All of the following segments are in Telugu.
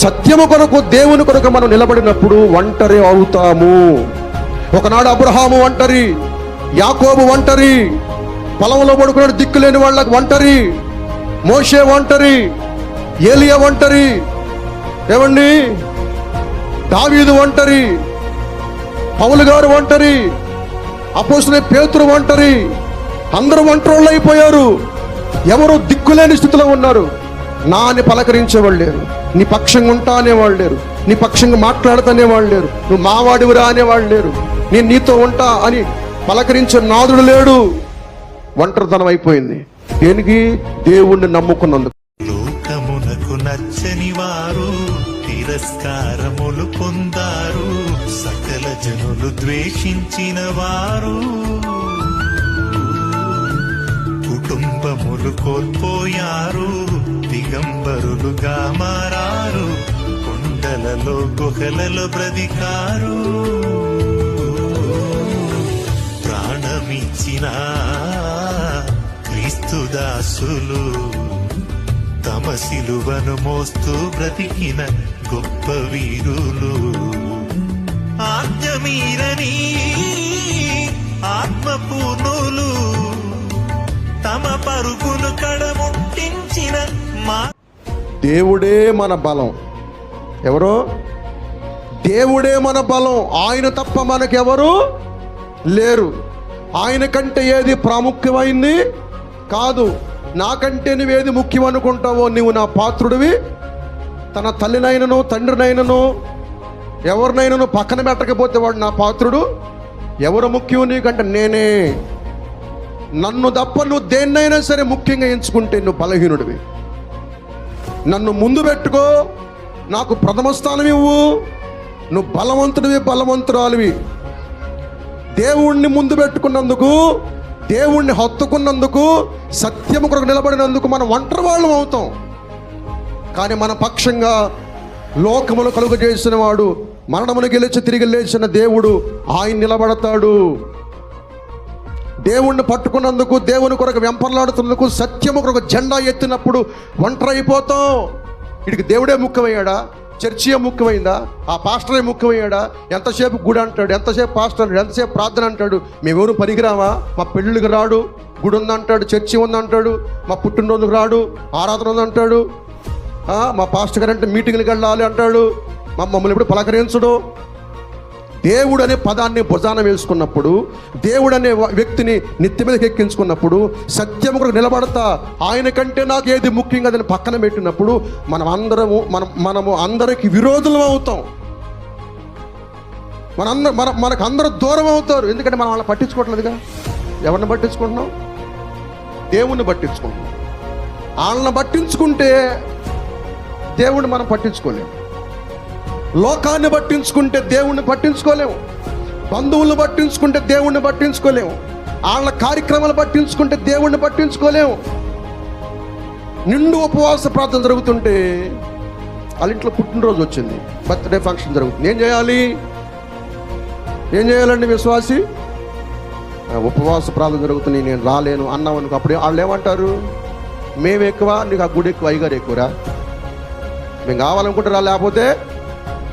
సత్యము కొరకు దేవుని కొరకు మనం నిలబడినప్పుడు ఒంటరి అవుతాము. ఒకనాడు అబ్రహాము ఒంటరి యాకోబు ఒంటరి పొలంలో పడుకున్నాడు దిక్కులేని వాళ్ళకి ఒంటరి మోషే ఒంటరి ఏలియా ఒంటరి ఏమండి? దావీదు ఒంటరి పౌలు గారు ఒంటరి అపోసిన పేతురు ఒంటరి అందరూ ఒంటరోళ్ళు అయిపోయారు. ఎవరు దిక్కులేని స్థితిలో ఉన్నారు? నా అని పలకరించేవాళ్ళు లేరు. నీ పక్షంగా ఉంటా అనేవాళ్ళు లేరు. నీ పక్షంగా మాట్లాడుతనే వాళ్ళు లేరు. నువ్వు మావాడివిరా అనేవాళ్ళు లేరు. నేను నీతో ఉంటా అని పలకరించే నాదుడు లేడు. ఒంటరితనం అయిపోయింది. దేనికి? దేవుణ్ణి నమ్ముకున్నందుకు. లోకమునకు నచ్చని వారు తిరస్కారములు పొందారు. సకల జనులు ద్వేషించిన వారు కుటుంబములు కోల్పోయారు. దిగంబరులుగా మారారు. కొండలలో గుహలలో బ్రతికారు. ప్రాణమిచ్చిన క్రీస్తుదాసులు తమ సిలువను మోస్తూ బ్రతికిన గొప్ప వీరులు. ఆజ్ఞమీరని ఆత్మపూర్ణులు తమ పరుగును కడముట్టించిన అమ్మా. దేవుడే మన బలం. ఎవరు? దేవుడే మన బలం. ఆయన తప్ప మనకెవరు లేరు. ఆయన కంటే ఏది ప్రాముఖ్యమైంది? కాదు. నాకంటే నువ్వేది ముఖ్యం అనుకుంటావో నువ్వు నా పాత్రుడివి. తన తల్లినైనను తండ్రినైనను ఎవరినైనాను పక్కన పెట్టకపోతే వాడు నా పాత్రుడు. ఎవరు ముఖ్యం నీకంటే నేనే. నన్ను తప్ప నువ్వు దేన్నైనా సరే ముఖ్యంగా ఎంచుకుంటే నువ్వు బలహీనుడివి. నన్ను ముందు పెట్టుకో. నాకు ప్రథమ స్థానం ఇవ్వు. నువ్వు బలవంతుడివి బలవంతురాలివి. దేవుణ్ణి ముందు పెట్టుకున్నందుకు దేవుణ్ణి హత్తుకున్నందుకు సత్యము కొరకు నిలబడినందుకు మనం ఒంటరి వాళ్ళం అవుతాం. కానీ మన పక్షంగా లోకములు కలుగజేసిన వాడు మరణమును గెలిచి తిరిగి లేచిన దేవుడు ఆయన నిలబడతాడు. దేవుణ్ణి పట్టుకున్నందుకు దేవుని కొరకు వెంపర్లాడుతున్నందుకు సత్యము కొరకు జెండా ఎత్తినప్పుడు ఒంటరి అయిపోతాం దేవుడే ముఖ్యమయ్యాడా? చర్చియే ముఖ్యమైందా? ఆ పాస్టరే ముఖ్యమయ్యాడా? ఎంతసేపు గుడి అంటాడు? ఎంతసేపు పాస్టర్ అంటాడు? ఎంతసేపు ప్రార్థన అంటాడు? మేమెవరు పనికిరామా మా పెళ్ళికి రాడు. గుడి ఉందంటాడు చర్చి ఉందంటాడు మా పుట్టినరోజుకు రాడు ఆరాధన ఉందంటాడు. మా పాస్టర్ గారు అంటే మీటింగ్లకు వెళ్ళాలి అంటాడు. మా మమ్మల్ని ఇప్పుడు పలకరించడు. దేవుడు అనే పదాన్ని భుజాన వేసుకున్నప్పుడు దేవుడు అనే వ్యక్తిని నెత్తి మీదకి ఎక్కించుకున్నప్పుడు సత్యము కొరకు నిలబడతా ఆయన కంటే నాకు ఏది ముఖ్యంగా దాన్ని పక్కన పెట్టినప్పుడు మనం అందరము మనం మనము అందరికి విరోధులం అవుతాం. మనందరూ మన మనకు అందరూ దూరం అవుతారు. ఎందుకంటే మనం వాళ్ళని పట్టించుకోవట్లేదుగా. ఎవరిని పట్టించుకుంటున్నాం? దేవుణ్ణి పట్టించుకుంటున్నాం. వాళ్ళని పట్టించుకుంటే దేవుణ్ణి మనం పట్టించుకోలేము లోకాన్ని పట్టించుకుంటే దేవుణ్ణి పట్టించుకోలేము. బంధువులను పట్టించుకుంటే దేవుణ్ణి పట్టించుకోలేము. వాళ్ళ కార్యక్రమాలు పట్టించుకుంటే దేవుణ్ణి పట్టించుకోలేము. నిండు ఉపవాస ప్రార్థన జరుగుతుంటే వాళ్ళ ఇంట్లో పుట్టినరోజు వచ్చింది. బర్త్డే ఫంక్షన్ జరుగుతుంది. ఏం చేయాలి? ఏం చేయాలండి విశ్వాసి? ఉపవాస ప్రార్థన జరుగుతుంది. నేను రాలేను అన్నాం అనుకో అప్పుడు వాళ్ళు ఏమంటారు? మేము ఎక్కువ నీకు ఆ గుడి ఎక్కువ అయ్యగారు ఎక్కువరా? మేము కావాలనుకుంటారా లేకపోతే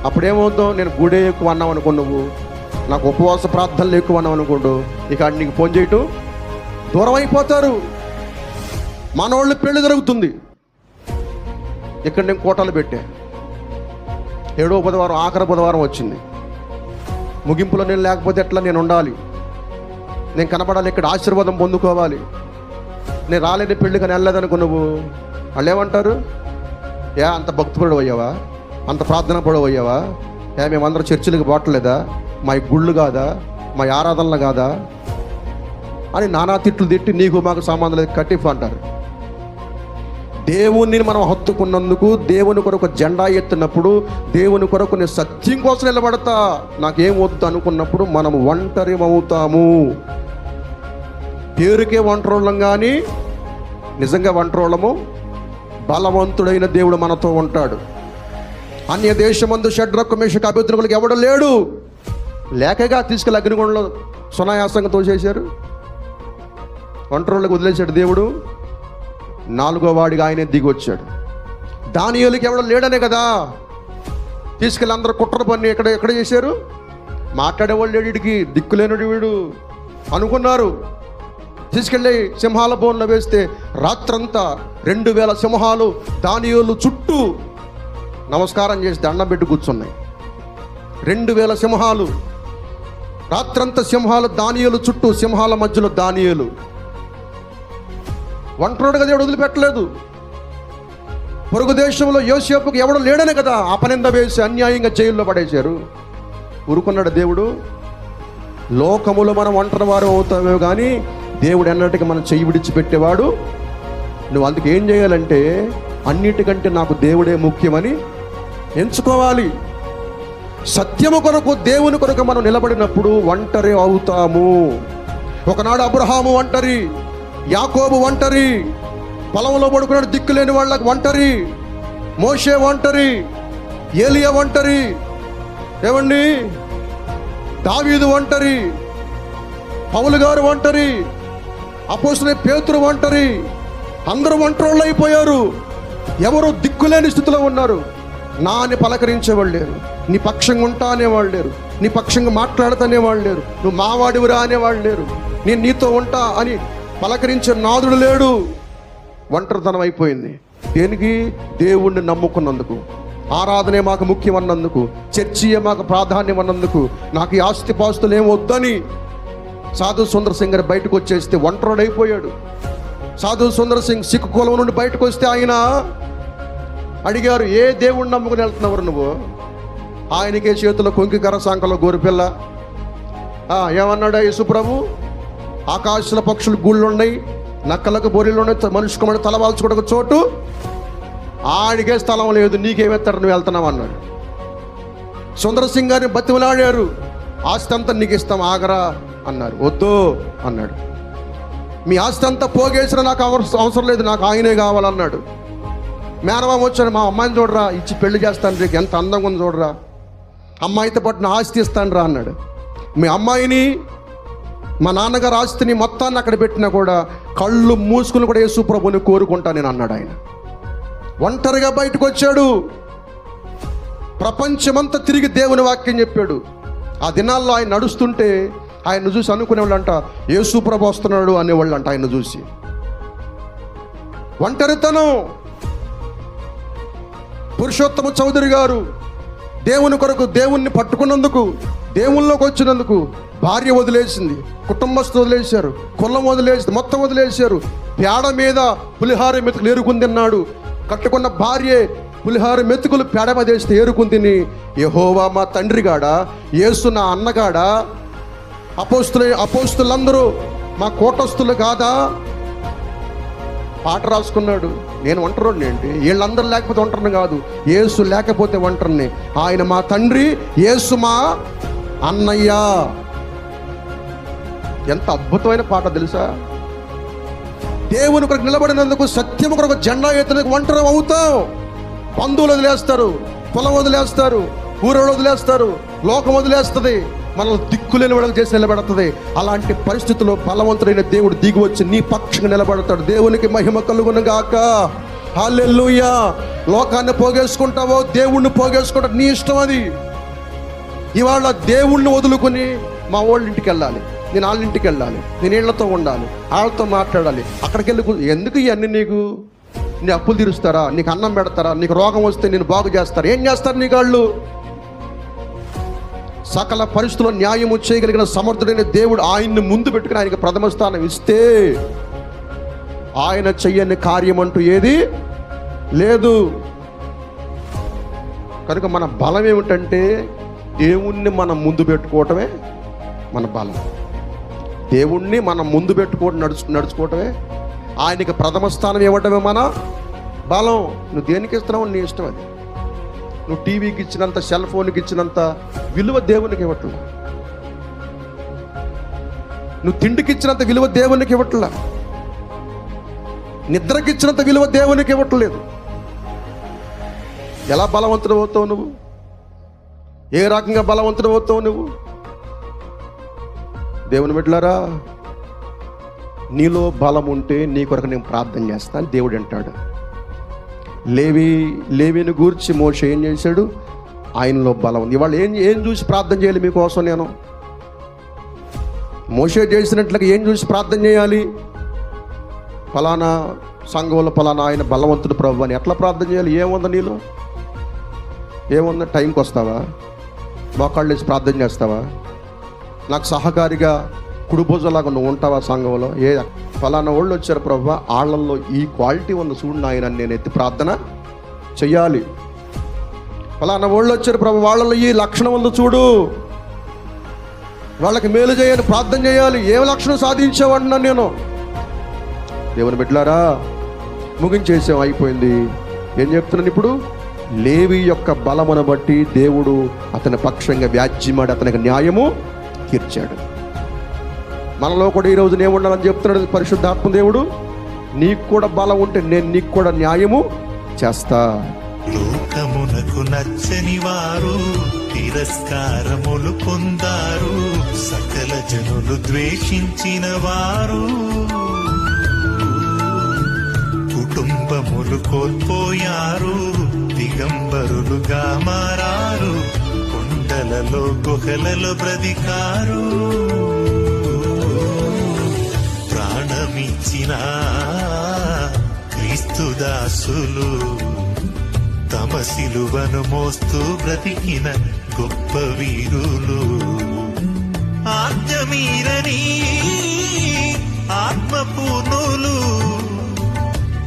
అప్పుడేమవుతాం నేను గుడే ఎక్కువ అన్నావు అనుకో నువ్వు. నాకు ఉపవాస ప్రార్థనలు ఎక్కువ అన్నావు అనుకోండు ఇక నీకు ఫోన్ చేయటం దూరం అయిపోతారు మనవాళ్ళు పెళ్ళి జరుగుతుంది. ఇక్కడ నేను కోటలు పెట్టా. ఏడో బుధవారం ఆఖరి బుధవారం వచ్చింది. ముగింపులో నేను లేకపోతే ఎట్లా నేను ఉండాలి? నేను కనపడాలి ఇక్కడ ఆశీర్వాదం పొందుకోవాలి. నేను రాలేని పెళ్ళికి కానీ వెళ్ళలేదనుకో నువ్వు. వాళ్ళు ఏమంటారు? ఏ అంత భక్తిపరుడు అయ్యావా? అంత ప్రార్థన పొడవయ్యావా? ఏ మేమందరం చర్చిలకు పోవట్లేదా? మా గుళ్ళు కాదా? మా ఆరాధనలు కాదా? అని నానా తిట్లు తిట్టి నీకు మాకు సంబంధం లేదు కట్టిఫ్ అంటారు. దేవుణ్ణి మనం హత్తుకున్నందుకు దేవుని కొరకు జెండా ఎత్తినప్పుడు దేవుని కొరకు నేను సత్యం కోసం నిలబడతా. నాకేం వద్దు అనుకున్నప్పుడు మనం ఒంటరి అవుతాము పేరుకే ఒంటరోళ్ళం కానీ నిజంగా ఒంటరోళ్ళము బలవంతుడైన దేవుడు మనతో ఉంటాడు. అన్య దేశమందు షడ్రకు మేషకు అభ్యర్థులకు ఎవడు లేడు? లేకగా తీసుకెళ్ళి అగ్నిగుండంలో సునాయాసంగా తోసేశారు. ఒంటరోళ్ళకి వదిలేశాడు దేవుడు. నాలుగో వాడిగా ఆయనే దిగొచ్చాడు. దానియోలికి ఎవడో లేడనే కదా? తీసుకెళ్ళి అందరూ కుట్ర పని ఎక్కడ ఎక్కడ చేశారు? మాట్లాడేవాళ్ళు లేడికి వీడికి దిక్కులేనుడు వీడు. అనుకున్నారు. తీసుకెళ్ళి సింహాల బోన్లో వేస్తే రాత్రంతా రెండు వేల సింహాలు దానియోలు చుట్టూ నమస్కారం చేసి దండం పెట్టి కూర్చున్నాయి. రెండు వేల సింహాలు. రాత్రంతా సింహాలు దానియలు చుట్టూ సింహాల మధ్యలో దానియలు. ఒంటరుడుగా దేవుడు వదిలిపెట్టలేదు. పొరుగు దేశంలో యోసేపుకి ఎవడు లేడనే కదా అపనింద వేసి అన్యాయంగా జైల్లో పడేశారు. ఊరుకున్నాడు దేవుడు. లోకములో మనం ఒంటరి వారు అవుతామే కానీ దేవుడు ఎన్నటికి మనం చెయ్యి విడిచిపెట్టేవాడు. నువ్వు అందుకు ఏం చేయాలంటే అన్నిటికంటే నాకు దేవుడే ముఖ్యమని ఎంచుకోవాలి. సత్యము కొరకు దేవుని కొరకు మనం నిలబడినప్పుడు ఒంటరి అవుతాము. ఒకనాడు అబ్రహాము ఒంటరి యాకోబు ఒంటరి పొలంలో పడుకున్న దిక్కులేని వాళ్ళకి ఒంటరి మోషే ఒంటరి ఏలియా ఒంటరి ఏమండి? దావీదు ఒంటరి పౌలు గారు ఒంటరి అపోసిన పేతురు ఒంటరి అందరూ ఒంటరోళ్ళు అయిపోయారు. ఎవరు దిక్కులేని స్థితిలో ఉన్నారు. నా అని పలకరించేవాళ్ళు లేరు నీ పక్షంగా ఉంటా అనేవాళ్ళు లేరు నీ పక్షంగా మాట్లాడతానే వాళ్ళు లేరు నువ్వు మావాడివిరా అనేవాళ్ళు లేరు నేను నీతో ఉంటా అని పలకరించే నాదుడు లేడు. ఒంటరితనం అయిపోయింది. దేనికి? దేవుణ్ణి నమ్ముకున్నందుకు. ఆరాధనే మాకు ముఖ్యం అన్నందుకు చర్చియే మాకు ప్రాధాన్యం అన్నందుకు నాకు ఈ ఆస్తి పాస్తులు ఏం వద్దని సాధు సుందర్ సింగ్ గారు బయటకు వచ్చేస్తే ఒంటరుడైపోయాడు. సాధు సుందర్ సింగ్ సిక్కు కులం నుండి బయటకు వస్తే ఆయన అడిగారు ఏ దేవుణ్ణి నమ్ముకుని వెళ్తున్నావు నువ్వు? ఆయనకే చేతిలో కొంకి కర్ర గోరుపిల్ల. ఆ, యేసుప్రభు ఆకాశల పక్షులు గూళ్ళు ఉన్నాయి నక్కలకు బొరిలు ఉన్నాయి మనిషి కుమారు తలవాల్చుకోవడానికి చోటు. ఆడికే స్థలం లేదు నీకేమెత్తాడు నువ్వు వెళ్తున్నావు? అన్నాడు. సుందర సింగ్ గారిని బతిమలాడారు. ఆస్తి అంతా నీకు ఇస్తాం ఆగరా అన్నారు. వద్దు అన్నాడు. మీ ఆస్తి అంతా పోగేసిన నాకు అవసరం లేదు నాకు ఆయనే కావాలన్నాడు. మేనమామ వచ్చాడు మా అమ్మాయిని చూడరా ఇచ్చి పెళ్ళి చేస్తాను రేపు ఎంత అందంగా ఉంది చూడరా అమ్మాయితో పాటు నా ఆస్తి ఇస్తాను రా అన్నాడు. మీ అమ్మాయిని మా నాన్నగారు ఆస్తిని మొత్తాన్ని అక్కడ పెట్టినా కూడా కళ్ళు మూసుకుని కూడా యేసు ప్రభుని కోరుకుంటా నేను అన్నాడు ఆయన. ఒంటరిగా బయటకు వచ్చాడు. ప్రపంచమంతా తిరిగి దేవుని వాక్యం చెప్పాడు. ఆ దినాల్లో ఆయన నడుస్తుంటే ఆయన చూసి అనుకునేవాళ్ళంట యేసు ప్రభు వస్తున్నాడు అనేవాళ్ళంట ఆయన చూసి. ఒంటరితనం. పురుషోత్తమ చౌదరి గారు దేవుని కొరకు దేవుణ్ణి పట్టుకున్నందుకు దేవుళ్ళలోకి వచ్చినందుకు భార్య వదిలేసింది కుటుంబస్తు వదిలేశారు కులం వదిలేసింది మొత్తం వదిలేశారు. పేడ మీద పులిహార మెతుకులు ఏరుకుని తిన్నాడు. కట్టుకున్న భార్య పులిహార మెతుకులు పేడ మీద వేస్తే ఏరుకుని తిని యహోవా మా తండ్రిగాడా ఏసు నా అన్నగాడా అపోస్తులు అపోస్తులందరూ మా కోటస్తులు కాదా? పాట రాసుకున్నాడు. నేను ఒంటరిని ఏంటి వీళ్ళందరూ లేకపోతే ఒంటరిని కాదు. ఏసు లేకపోతే ఒంటరిని. ఆయన మా తండ్రి యేసు మా అన్నయ్య. ఎంత అద్భుతమైన పాట తెలుసా? దేవుని కొరకు నిలబడినందుకు సత్యం కొరకు జెండా ఎత్తునకు ఒంటరి అవుతాం. బంధువులు వదిలేస్తారు పొలం వదిలేస్తారు ఊరలు వదిలేస్తారు లోకం వదిలేస్తుంది. మనల్ని దిక్కులు వాళ్ళకి చేసి నిలబడుతుంది. అలాంటి పరిస్థితుల్లో బలవంతుడైన దేవుడు దిగి వచ్చి నీ పక్షంగా నిలబడతాడు. దేవునికి మహిమ కలుగును గాక. హాలెల్లుయా. లోకాన్ని పోగేసుకుంటావో దేవుణ్ణి పోగేసుకుంటా నీ ఇష్టం అది. ఇవాళ దేవుణ్ణి వదులుకుని మా వాళ్ళ ఇంటికి వెళ్ళాలి. నేను వాళ్ళ ఇంటికి వెళ్ళాలి. నేను ఇళ్ళతో ఉండాలి. వాళ్ళతో మాట్లాడాలి. అక్కడికి వెళ్ళి ఎందుకు ఇవన్నీ నీకు? నీ అప్పులు తీరుస్తారా? నీకు అన్నం పెడతారా? నీకు రోగం వస్తే నేను బాగు చేస్తారా? ఏం చేస్తారు నీ కాళ్ళు సకల పరిస్థితుల్లో న్యాయము చేయగలిగిన సమర్థుడైన దేవుడు ఆయన్ని ముందు పెట్టుకుని ఆయనకి ప్రథమ స్థానం ఇస్తే ఆయన చెయ్యని కార్యం అంటూ ఏది లేదు. కనుక మన బలం ఏమిటంటే దేవుణ్ణి మనం ముందు పెట్టుకోవటమే మన బలం. దేవుణ్ణి మనం ముందు పెట్టుకోవడం నడుచు నడుచుకోవటమే. ఆయనకి ప్రథమ స్థానం ఇవ్వటమే మన బలం. నువ్వు దేనికి ఇస్తున్నావు నీ ఇష్టం అది. నువ్వు టీవీకి ఇచ్చినంత సెల్ ఫోన్కి ఇచ్చినంత విలువ దేవునికి ఇవ్వట్లా? నువ్వు తిండికి ఇచ్చినంత విలువ దేవునికి ఇవ్వట్లా? నిద్రకి ఇచ్చినంత విలువ దేవునికి ఇవ్వట్లేదు. ఎలా బలవంతుడు అవుతావు నువ్వు? ఏ రకంగా బలవంతుడు అవుతావు నువ్వు? దేవుని బిడ్డలారా నీలో బలం ఉంటే నీ కొరకు నేను ప్రార్థన చేస్తాను. దేవుడు అంటాడు లేవి లేవిని గూర్చి మోష ఏం చేశాడు? ఆయనలో బలం ఉంది. ఇవాళ ఏం ఏం చూసి ప్రార్థన చేయాలి మీకోసం నేను? మోషే చేసినట్లుగా ఏం చూసి ప్రార్థన చేయాలి? ఫలానా సంఘంలో ఫలానా ఆయన బలవంతుడు ప్రభు అని ఎట్లా ప్రార్థన చేయాలి? ఏముంది నీలో? ఏముంది? టైంకి వస్తావా? మోకాళ్ళు వేసి ప్రార్థన చేస్తావా? నాకు సహకారిగా కుడిభుజలాగా నువ్వు ఉంటావా సంఘంలో? ఏ ఫలానా వాళ్ళు వచ్చారు ప్రభా. వాళ్ళల్లో ఈ క్వాలిటీ ఉన్న చూడు నాయన నేను ఎత్తి ప్రార్థన చెయ్యాలి. ఫలానా వాళ్ళు వచ్చారు ప్రభు. వాళ్ళలో ఈ లక్షణం ఉంది చూడు. వాళ్ళకి మేలు చేయని ప్రార్థన చేయాలి. ఏ లక్షణం సాధించేవాడినా నేను? దేవుని బిడ్డలారా ముగించేసాం అయిపోయింది. ఏం చెప్తున్నాను ఇప్పుడు? లేవి యొక్క బలమును బట్టి దేవుడు అతని పక్షంగా వ్యాజ్యమాడి అతనికి న్యాయము తీర్చాడు. మనలో కూడా ఈరోజు నేముండాలని చెప్తున్నాడు పరిశుద్ధాత్మ దేవుడు. నీకు కూడా బలం ఉంటే నేను నీకు కూడా న్యాయము చేస్తా. లోకమునకు నచ్చని వారు తిరస్కారములు పొందారు. సకల జనులు ద్వేషించిన వారు కుటుంబములు కోల్పోయారు. దిగంబరులుగా మారారు. కొండలలో గుహలలో బ్రతికారు. ప్రాణమిచ్చిన క్రీస్తుదాసులు తమ సిలువను మోస్తూ బ్రతికిన గొప్ప వీరులు. ఆజ్ఞమీరని ఆత్మపూర్ణులు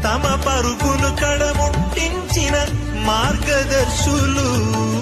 తమ పరుగును కడముట్టించిన మార్గదర్శులు.